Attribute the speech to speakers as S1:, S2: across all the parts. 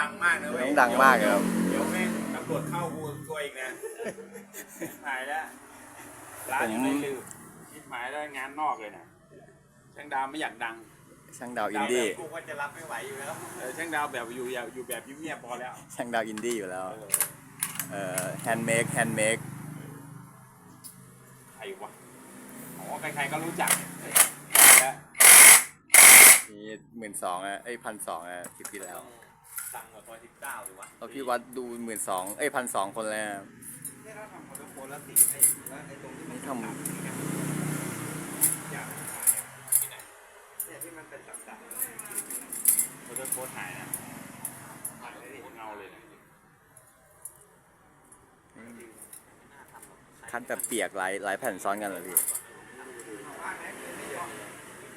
S1: ดังมากนะเว้ย
S2: ต้องดังมากครับ
S1: เดี๋ยวแม่งตำรวจเข้ากูซวยอีกนะหายแล้วร้านยังไม่ลืมชิบหายแล้วงานนอกเลยนะช่างดาวไม่อยากดัง
S2: ช่างดาวอินดี้
S1: ดาวแบบกูก็จะรับไม่ไหวอยู่แล้วเออช่างดาวแบบอยู่อย่าอยู่แบบเงียบๆพอแล้ว
S2: ช่างดาวอินดี้อยู่แล้วเอ่อแฮนด์เมดแฮนด์เมด
S1: ใครวะอ๋อใครๆก็รู้จักแล้ว
S2: นี่หมื่นสองอะเอ้ยพันสองอะคลิปที่แล้ว
S1: ดังกว่าตัวสิบเก้าหรือวะ
S2: เราพี่วัดดูหมื่นสองเอ้ยพันสองคนแล้ว
S1: เนี่ยเราทำคอนโทรโฟนแล้วสีไอ้แล้วไอ้ตรงที่มัน
S2: นี่ท
S1: อยากขายอะที่ไหนเนี่ยที่มันเป็นสับๆคอนโทรโฟนหายนะหายเลยดิเงาเลยนะ
S2: คัดแบบเปียกหลายหลายแผ่นซ้อนกันเหรอพี่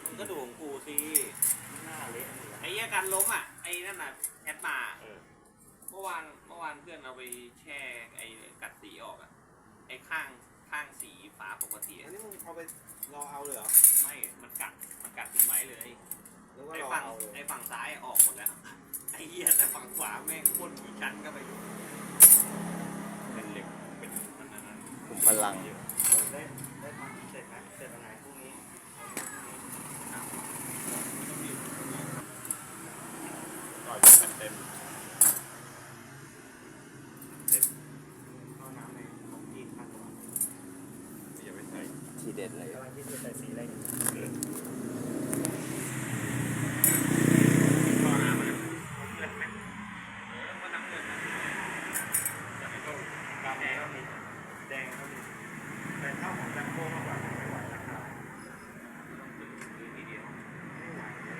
S3: มึงก็ดูของกูสิหน้าเละไอ้เหี้ยการล้มอะไอ้นั่นน่ะ แอดมา
S1: เออ
S3: เมื่อวานเมื่อวานเพื่อนเอาไปแช่ไอ้กัดสีออกอะไอ้ข้างข้างสีฟ้าปกติ
S1: อั
S3: อะ
S1: นนี้มึงเอาไปรอเอาเลยเหรอ
S3: ไม่มันกัดมันกัดทิ้งไว้เลย
S1: หรือว่า
S3: ไอ้
S1: รอ
S3: ฝั่ง
S1: เอาเลย
S3: ไอ้ฝั่งซ้ายออกหมดแล้วไอ้เหี้ยแต่ฝั่งขวาแม่งโคตรขี้ชั้นก็ไปอยู่
S1: เป็นเหล็ก
S3: เป็นมันนั่นน่ะ
S2: กลุ่มพลัง
S1: ได้ได้ทำเสร็จไหมเสร็จวันไหนพรุ่งนี้ ต่อยเป็นเต็มเต็มเข้าน้ำในของยี่ขั้นกว่าอย่าไปใส่
S2: ทีเด็ดเลย
S1: กำลังคิดจะใส่สีอะไรอยู่
S3: ต่อน้ำมันอะเลือดไหมเออมันน้ำเลือดนะแต่ไม่ต้อง
S1: กาแฟก็มีแดงก็มีแต่เท่าของแซมโก้มากกว่าไม่ไหวราคา
S3: ซื้อทีเดียว
S1: ไม่ไหวเลย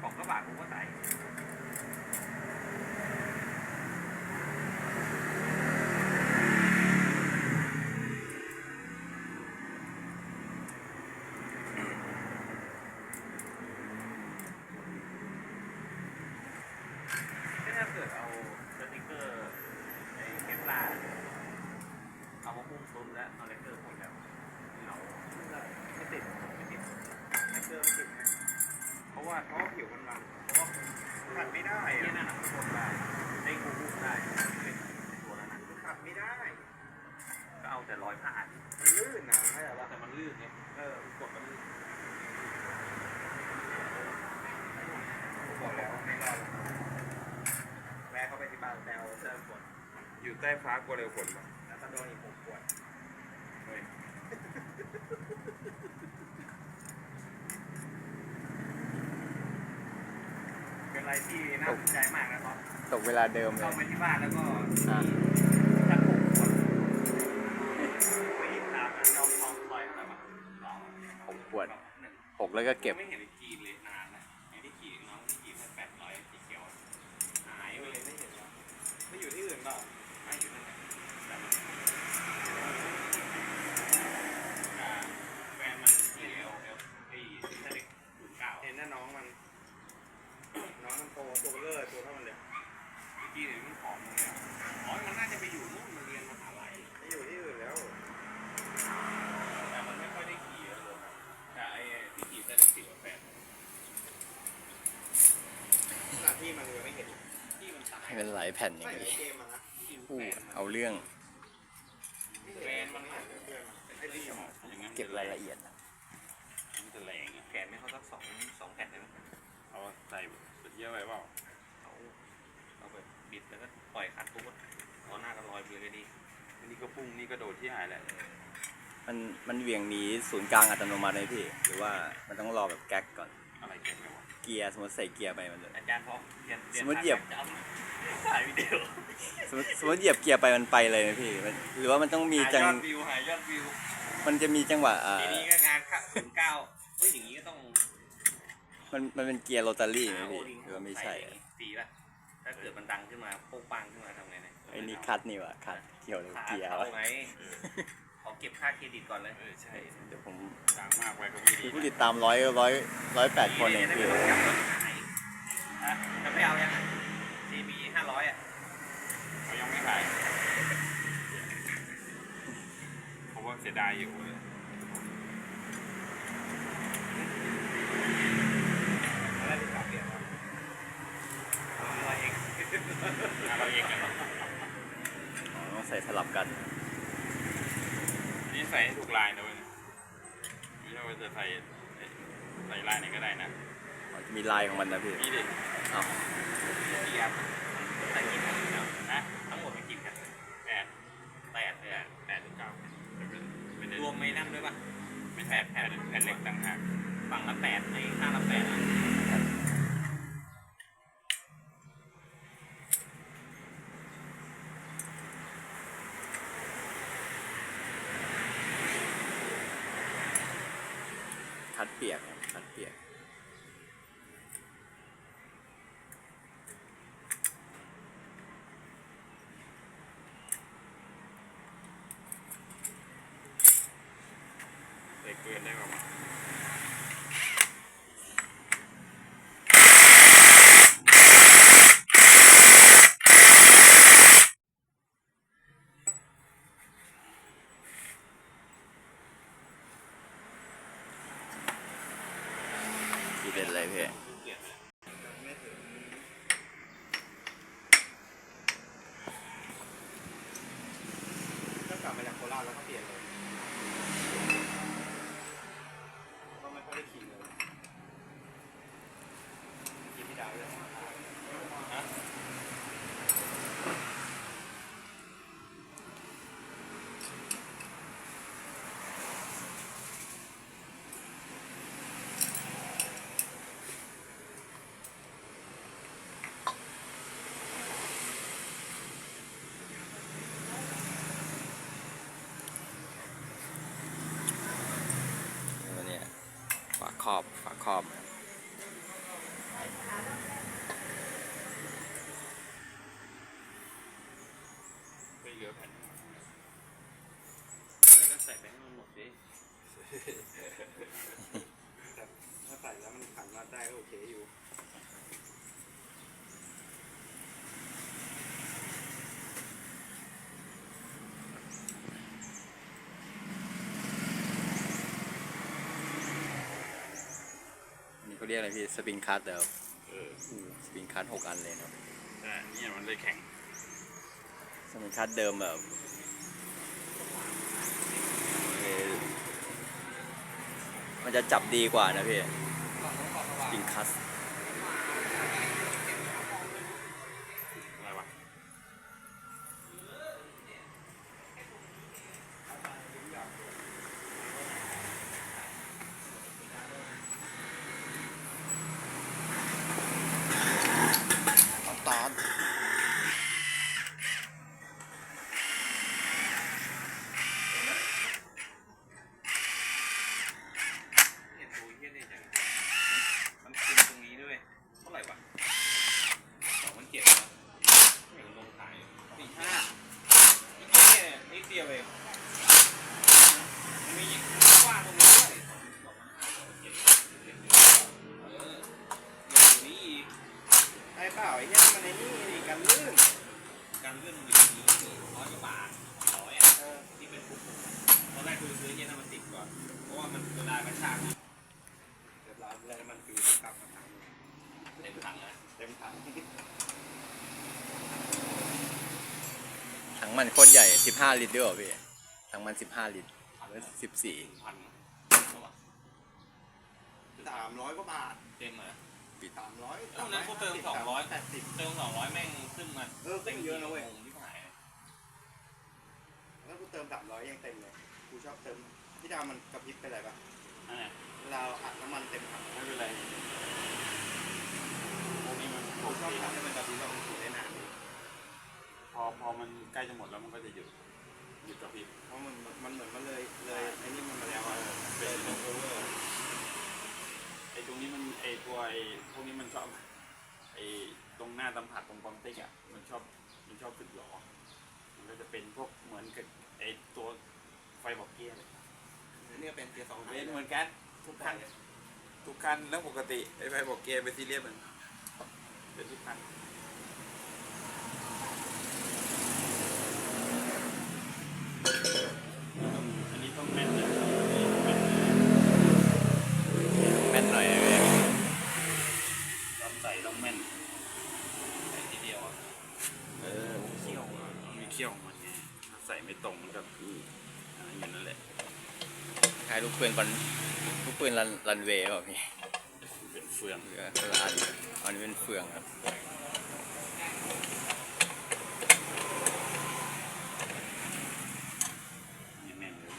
S3: ของกระบะกูก็ใส่ ถ้าเกิดเอาสติกเกอร์ไอ้เคปลาร์เอามาพุ่งซุ้มแล้วเอาเลกเกอร์พ่นแล้วเรา
S1: ไม่ติดไม่ติดไอเกอร์ไม่ติดนะเพราะว่าเพราะว่าผิวมันบางเพราะว่าขัดไม่ได้
S3: ไอ้
S1: อะ
S3: ที่นั่นน่ะมันพ่นได้ได้กูพุ่งได้เป็นตัวนั้นน่ะ
S1: ขัดไม่ได้
S3: ก็เอาแต่รอยผ่าน
S1: มันลื่นนะเข้าใจปะ
S3: แต่มันลื่นไง
S1: เออ
S3: กดมันลื่น
S1: ผมบอกแล้วว่าไม่รอดหรอกแวะเข้าไปที่บางแซวเจอฝน
S4: อยู่ใต้ฟ้ากลัวเร็วฝนปะ
S1: แล้วก็โดนอีกหกขวด
S4: เฮ้ย
S3: เป็นอะไรที่น่าสนใจมากนะครับ
S2: ตกเวลาเดิมเล
S3: เข้ายไปที่บ้านแล้วก็
S2: อะ
S3: ชักหกขวดไปหยิบตามแล้วเอาทองลอยอะไรมาสอง
S2: หกขวด
S3: หนึ่ง
S2: หกแล้วก็เก็บ
S3: ไม่เห็นไอ้กีนเลยนานนะไอ้ที่กีนน้องที่กีนมันแปดร้อยสีเขียวหายไปเลย
S1: ไม่เห็นแล้วไม่อยู่ที่อื่นเปล่า
S3: ไม่อยู่นั่นแหละแต่มันอ่าแฟนมันที่เอลเอลไอ้เด็กศูนย์เก้า
S1: เห็นหน้าน้องมัน น้องมันโตตัวเบลอตัวเท่ามันเลย
S3: เมื่อกี้เนี่ยมันผอมลงแล้วอ๋อมันน่าจะไปอยู่นู่นมันเรียนมหาลัย
S1: ไม่อยู่ที่อื่นแล้ว
S3: แต่มันไม่ค่อยได้ขี่แล้วเลยครับแต่ไอ้ที่ขี่แต่เด็กสิบกว่าแปด
S1: ขนาดที่มันยังไม่เห็น
S3: ที่มันตาย
S2: ให้เป็นหลาย แผ่นอย่าง
S1: ใส่ใน
S2: นี้
S1: เกมมันนะ
S3: ที่มัน
S2: อู้
S3: แปด
S2: เอาเรื่อง
S3: แฟนมันไม่
S1: เพื่อนมันไอ้ที่หมอ
S3: อย่างนั้น
S2: เก็บรายละเอียด
S3: มันจะแรงอะแขนไม่เขาสักสองสองแผ่นได้ไหม
S4: เอาใส่สุดเยอะไปเปล่า
S3: เอาเอาแบบบิดแล้วก็ปล่อยคันปุ๊บเอาหน้ากันลอยไปเลยดี
S4: อันนี้ก็พุ่งนี่ก็โดดที่หายแหละ
S2: มันมันเหวี่ยงหนีศูนย์กลางอัตโนมัติเลยพี่ หรือว่ามันต้องรอแบบแก๊กก่อน
S4: อะไรเก็บไหมวะ
S2: เกียร์สมมติใส่เกียร์ไปมันจะ
S3: อาจารย์พร้อมเรียนเรียน
S2: สมมุติเหยียบ
S3: จะเอาถ่ายวิดีโอ
S2: สมมติสมมติเหยียบเกียร์ไปมันไปเลยนะพี่มันหรือว่ามันต้องมี
S3: หา
S2: จัง
S3: ยอดวิวหายอดวิว
S2: มันจะมีจังหวะอ่า
S3: ทีนี้ก็งานค่ะถึงเก้าเฮ้ยอย่างนี้ก็ต้อง
S2: มันมันเป็นเกียร์โรตารี่ไหม
S3: หาโอ
S2: พี่
S3: ลิง
S2: หรือว่าไม่ใช่
S3: ส่สีป่ะถ้าเกิดมันดังขึ้นมาโป๊กปังขึ้นมาทำไงเนี่ย
S2: ไอ้นี่คัดนี่วะคัดเกี่ยวกับ
S3: ขา
S2: เกียร์
S3: เข้าวะไงข อเก็บค่าเครดิตก่อนเลย
S4: เออใช่
S2: เดี๋ยวผม
S4: ดังมากไว้ก็ไม่ดี
S2: มีผู้ติดตามร้อยร้อยร้อยแปดคนเองพื่
S3: จะไม่เอายังซีบีห้าร้อยอะ
S4: เขายังไม่ขายเพราะว่าเสียดายอยู่เรา
S1: เองกันเราต้อง
S2: ใส่สลับกัน
S4: ใส่ให้ถูกลายนะเว้ยไม่ใช่ว่าจะใส่ใส่ลายไหนก็ได้นะ
S2: มีลายของมันนะพี่
S4: นี่ดิ
S2: เอา
S4: เทียบ
S3: ใส่กี่แผ่นเนี่ย
S4: นะ
S3: ทั้งหมดมีกี่แผ่น
S4: แปด
S3: แปดเลยอะ
S4: แปดหรือเก้าไม่ได้
S3: รวมไม่นั่นด้วยปะ
S4: ไม่แปดแผ่นแผ่นเล็กต่างหาก
S3: ฝั่งละแปดในข้างละแปด อะ
S2: คัดเปียกครับคัดเปียก
S4: ใส่เกินได้ประมาณ
S2: ที่เป็นอะไรพี่
S3: เปลี่ยนเลย
S1: ก็กลับมาจากโคราชแล้วก็เปลี่ยนเลยก็ไม่ค่อยได้ขี่เลยขี่พี่ดาวเลยฮะ
S2: ตัวเนี้ยฝาคร อบฝาครอบ
S4: ไม่เหลือแผ่น
S3: ไม่ต้องใส่ไปให้มันหมดดิ
S1: แต่ถ้าใส่แล้วมันขันมาได้ก็โอเคอยู่
S2: เขาเรียกอะไรพี่ สปริงคัตเดิม
S4: เออ
S2: สปริงคัตหกอันเลยครับ
S4: แต่เนี่ยมันเลยแข็ง
S2: สปริงคัตเดิมแบบเอ่อมันจะจับดีกว่านะพี่สปริงคัต
S4: อะไรวะ
S1: น้ำตาล
S3: เนี่ยตัวเฮี้ยเนี่ยจังมันคุมตรงนี้ด้วยเท่าไหร่วะสองพันเจ็ดนะไม่เห็นลงขายสี่ห้าอีกแค่นิดเดียวเองมันมีกว้างตรงนี้ด้วยสองพันห้าสองพันเจ็ดเออเดี๋ยวนี้อีก
S1: ไอ้เปล่าไอ้เนี่ยมันในนี่นี่กันลื่น
S3: การเลื่อนมันอยู่ที่ร้อยกว่าบาทร้อยอะที่เป็นปุ๊บตอนแรกคือซื้อเนี่ยนะมันติดก่อน เพราะว่ามันเวลากระชาก
S1: เดี๋ยวเราเลยมันคือกลับมาทางนี้
S3: เต็มถังนะ
S1: เต็มถัง
S2: ถัง มันโคตรใหญ่15ลิตรด้วยเหรอพี่ถังมัน15ลิตรหรือ14
S3: พันเท่าไหร่
S1: สามร้อยกว่าบาท
S3: เต็มเลย
S1: สามร้อย
S3: เออนั้นเขาเติมสองร้อย
S1: แปดสิบ
S3: เติมสองร้อยแม่งขึ้นมา
S1: เออขึ้นเยอะนะเว้ย
S3: งงที่หาย
S1: แล้วกูเติมสามร้อยยังเต็มเลยกูชอบเติมพี่ดาวมันกระพริบไปอะไรปะ
S4: นั่นแหละ
S1: เวลาอัดน้ำมันเต็มถัง
S4: ไม่เป็นไรพวกนี้มัน
S1: ผมชอบทำให้มันกระพริบแบบมัน อยู่ได้นาน
S4: พอพอมันใกล้จะหมดแล้วมันก็จะหยุดหยุดกระพริบ
S1: เพราะมันมันเหมือนมันเลยเลยไอ้นี่มันมาแล้วอะ
S4: เป็นตรงโอเวอร์ไอ้ตรงนี้มันไอ้ตัวไอ้พวกนี้มันชอบไอ้ตรงหน้าตำผัดตรงปั๊มติ๊กอะมันชอบมันชอบสึกหรอมันก็จะเป็นพวกเหมือนกับไอ้ตัวไฟบอกเกียร์เลย
S1: นี่ก็เป็นเกียร์สอง
S4: เป็นเหมือนกันทุกคันทุกคันแล้วปกติไอ้ไฟบอกเกียร์เป็นซีเรียสมันเป็นทุกคัน อันนี้ต้องแม่นเลยแม่นเลย
S2: แม่นหน่อยนะพี่
S4: ตอนใส่ต้องแม่น
S3: ใส่ทีเดียวอะ
S4: เออเขี้ยวอะมันมีเขี้ยวของมันไง ใส่ไม่ตรงมันก็คืออ่าอย่างนั้นแหละ
S2: คล้ายลูกปืนบอลลูกปืนรันรันเวย์เปล่าพี่
S4: เป็นเฟือง
S2: หรือคนละอันอันนี้เป็นเฟืองครับ
S4: นี่แน่นเลย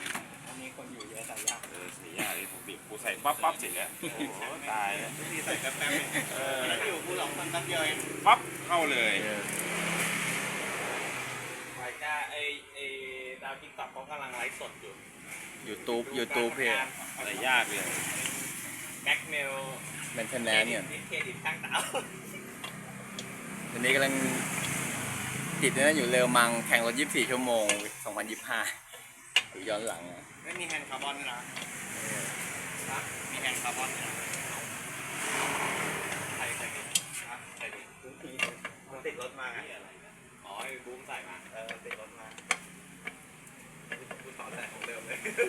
S3: อันนี้คนอยู่เยอะแต่ยาก
S4: เออเสียยากเลยผมบีบกูใส่ปั๊บปั๊บเสร็จแล้วโอ้โหตายแล้ว
S3: ที่ใส่กระแป๊บเออแล้วอยู่กูหลงมันแป๊บเดียวเอง
S4: ปั๊บเข้าเลย
S3: ไอ้ก้าไอ้ไอ้ดาวติ๊กต็อกเขากำลังไลฟ์สดอยู่
S2: ยูทูบยูทูบพี่
S4: ใส่ยากเลย
S3: แบ็กเมล
S2: แมนเทนแนนเนี่ย
S3: เครดิตข้างเต๋า
S2: ตอนนี้กำลังติดนะอยู่เรือมังแข่งรถ 24 ชั่วโมง 2025อยู่ย้อนหลังอะ
S3: ไม่มีแฮนด์คาร์บอนด้วยนะมีแฮนด์คาร์บอนด้วยนะใครใครติดครับใครติดมันติดรถมาไงอ๋อไอ้บูมใส่มาเออติดรถมากูต่อแต่ของเดิมเลยดูว่ามันดูแง่ง ก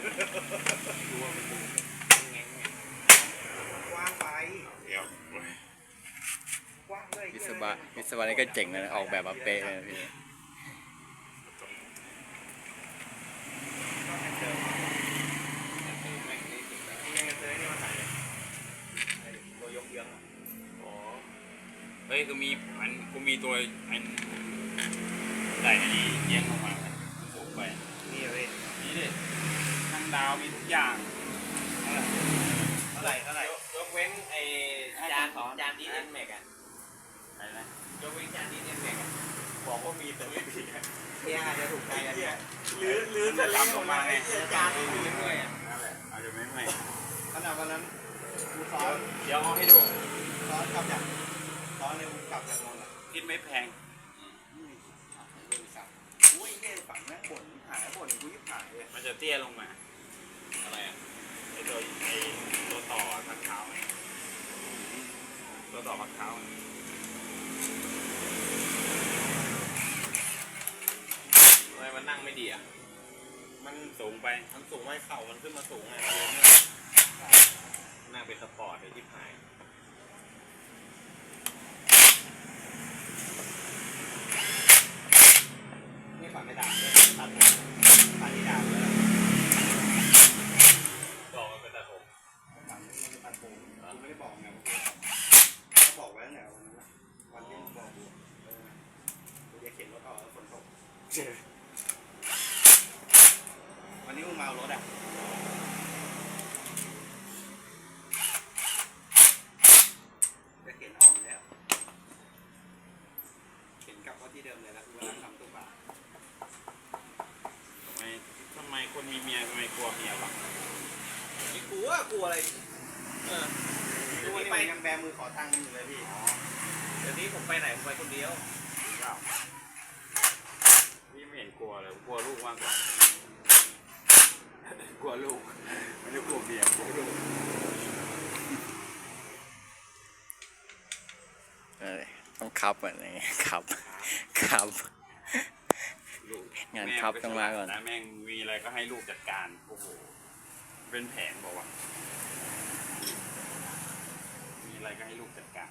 S3: ว้างไป
S4: เดี๋ยว
S3: กว้างเลย
S2: วิศวะวิศวะนี่ก็เจ๋งนะออกแบบมาเป๊ะเลยนะพี่
S3: ตัวยกเยื้อง
S4: อ๋อเฮ้ยคือมีอันกูมีตัวอันได้อันนี้เยี่ยงลงมาสูงไป
S3: นี่เลย
S4: นี่ดิทาง ดาวมีทุกอย่าง
S3: เท่าไหร่เท่าไหร่ยกเว้นไอ้จานจานดีเอ็นแม็กอะ
S4: อะไรนะ
S3: ยกเว้นจานดีเอ็นแม็กอะบอกว่ามีแต่ไม่มีเฮียอาจจะถูกใจกันเนี่ยหรือหรือจะลิงก์ลงมาไงจานไม่มีด้วยอะ
S4: นั่นแหละอาจจะไม่ไม่
S3: ขนาดวันนั้นกูซ้อน
S4: เดี๋ยวเอาให้ดู
S3: ซ้อนกลับจากซ้อนในมึงกลับจากนนท์อะ
S4: คิดไม่แพง
S3: อุ้ยเนี่ยฝั่งแม่บ่นหายบ่นกูยิบหายเลย
S4: มันจะเตี้ยลงมา
S3: อะไรอะ
S4: ไอตัวไอตัวต่อพักเท้าไงตัวต่อพักเท้าไง
S3: ทำไมมันนั่งไม่ดีอะ
S4: มันสูงไป
S3: มันสูงไว้เข่ามันขึ้นมาสูงไงนั่งเป็นสปอร์ตเลยที่หาย นี่ฝันไม่ด่าเลยตัดผมฝันที่ด่าเลยบอกมันเป็นตัดผมฝันมันเป็นตัดผมกูไม่ได้บอกไงว่าเขาบอกไว้ตั้งแต่วันนั้นนะวันที่มึงบอกกูเออกูจะเข็นรถออกแล้วฝนตกวันนี้มึงมาเอารถอะจะเข็นออกแล้ว เข็นกลับเข้าที่เดิมเลยแล้วกูว่าทำตุ๊กตา
S4: ทำไมทำไมคนมีเมียทำไมกลัวเมียวะ
S3: ไม่กลัวกลัวอะไร เออทุกวันนี้ไปยังแบมือ ขอตังค์กันอยู่เลยพี่เดี๋ยวนี้ผมไปไหนผมไปคนเดียว
S4: จริงเปล่าพี่ไม่เห็นกลัวเลยกลัวลูกมากกว่ากลัวลูกไม่ได้กลัวเมียกลัวลูก
S2: เออต้องคับอะอย่างเงี้ยคับคับ
S4: ลูก
S2: งานครับต้องมาก่อน
S4: นะแม่งมีอะไรก็ให้ลูกจัดการโอ้โหเป็นแผนบอกว่าวะมี อะไรก็ให้ลูกจัดการ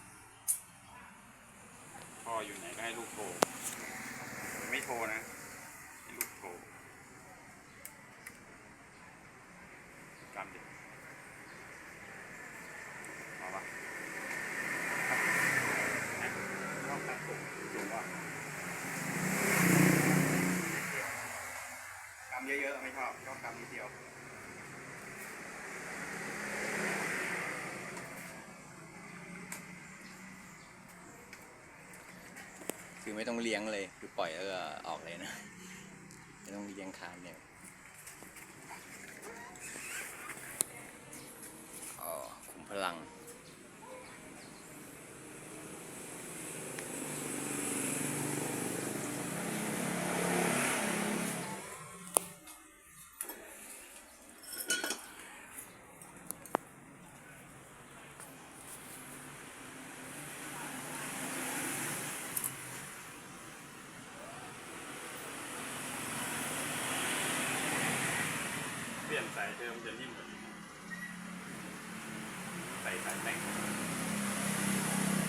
S4: พ่ออยู่ไหนก็ให้ลูกโทร ไม่โทรนะให้ลูกโทรกรรมเด็กมาปะฮะ
S3: ชอบตัดผม
S4: ถูกป่ะ
S3: กำเยอะๆไม่ชอบชอบกำนิดเดียว
S2: คือไม่ต้องเลี้ยงเลย คือปล่อยแล้วก็ออกเลยนะ ไม่ต้องเลี้ยงคานเนี่ยอ๋อคุมพลัง
S4: เปลี่ยน สายเดิมจะนิ่มกว่านี้ใส่สายแต่ง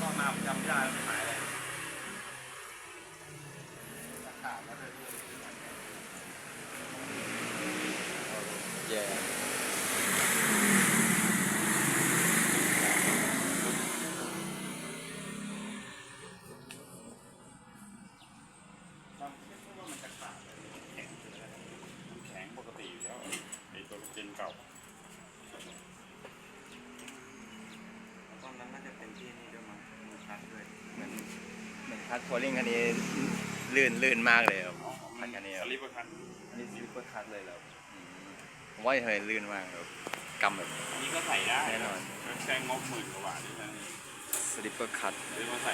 S4: ก็มาผมจำไม่ได้แล้วไม่หมายา
S3: คาย
S2: คัดโคลิ่งคันนี้ลื่นลื่นมากเลยครับคันคันนี้ค
S4: ส
S2: รับ
S4: ลิปเปอร์คัน
S2: อันนี้ซิลิเปอร์คัทเลยแล้วผมว่าเฮ้ยลื่นมากครับกำแบบ
S4: นี้ก็ใส่ได้
S2: แน่นอน
S4: แค่งบหมื่นกว่าบาทนี่นะนี่
S2: สลิปเปอร์คัท
S4: ซื้อมาใส่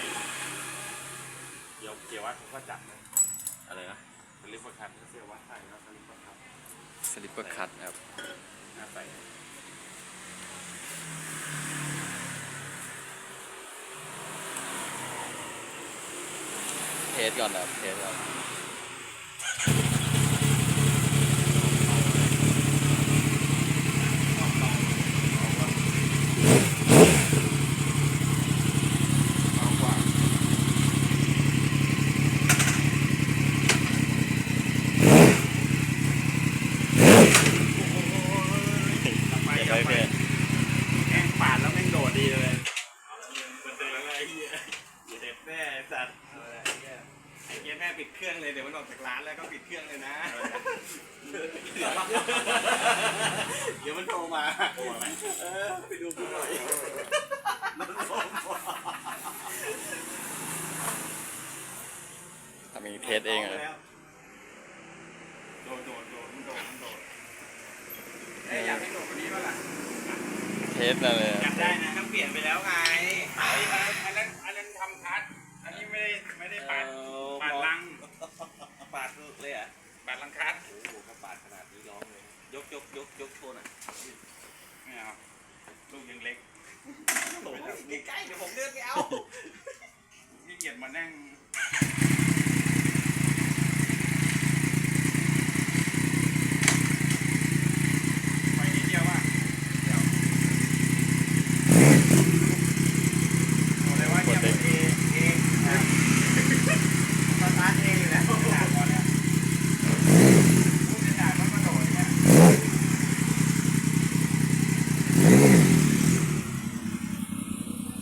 S4: เดี๋ยวเกียร์วัดเขาก็จัดเลย
S2: อะไรนะ
S4: สลิปเปอร์คันก็เสียวัดใส่แล้วสลิปเปอร์คัน
S2: สลิปเปอร์คัทครับ
S4: น่าใส่
S2: เทสก่อนครับเทสก่อน
S4: มากกว่า ทำไม
S2: เก็บไว้เพื่อน
S4: แม่งปาดแล้วแม่งโดดดีเลยมันเดินอะไรเหี้ยอย่าเด็ดแน่ไอ้สัตว์
S3: ไอ้เกียร์แม่ปิดเครื่องเลยเดี๋ยวมันออกจากร้านแล้วก็ปิดเครื่องเลยนะ เดี๋ยวมันโทรมา
S4: โอ้ไหม
S3: เออไปดูกูหน่อยมันโทรมา
S2: ทำเองเทสเองเหรอ
S4: โดดโดดโดดมันโดดมันโดด
S3: เอ้ยอยากให้โดดกว่านี้ป่ะล่ะ
S2: เทสนั่นเลย
S3: อยากได้นะต้องเปลี่ยนไปแล้วไง
S4: ไอ้อันนั้นอันนั้นทำคัดอันนี้ไม่ได้ไม่ได้ปาดปาดลัง
S3: ปาดเลยอะ
S4: ปาดลังคัด
S3: โอ้โหถ้าปาดขนาดนี้ร้องเลย ยกยกยกยกโชว์หน่อย
S4: ไม่เอาลูก ยังเล็ก
S3: โอ้โหใกล้ๆเดี๋ยวผมเลือกไม่เอา
S4: นี่เกียจมานั่ง